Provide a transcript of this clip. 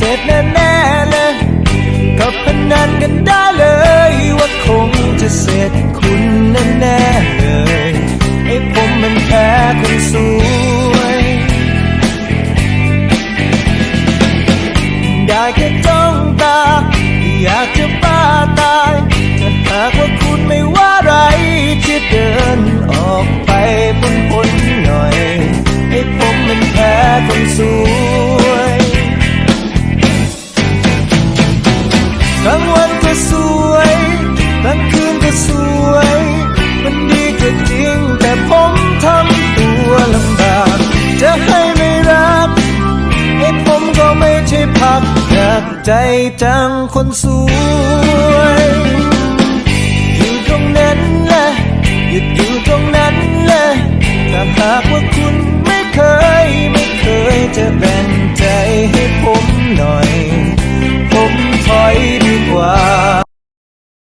เสร็จแน่ๆเลยก็พนันกันได้เลยว่าคงจะเสร็จคุณแน่ๆเลยให้ผมมันแพ้คนสวยได้แค่จ้องตาอยากจะบ้าตายถ้าหากว่าคุณไม่ว่าไรจะเดินออกไปพ้นพ้นหน่อย ให้ผมมันแพ้คนสวย ก็สวยกลางคืนก็สวย มันดีก็จริง แต่ผมทำตัวลำบาก จะให้ไม่รัก ให้ผมก็ไม่ใช่พักอยากใจจังคนสูง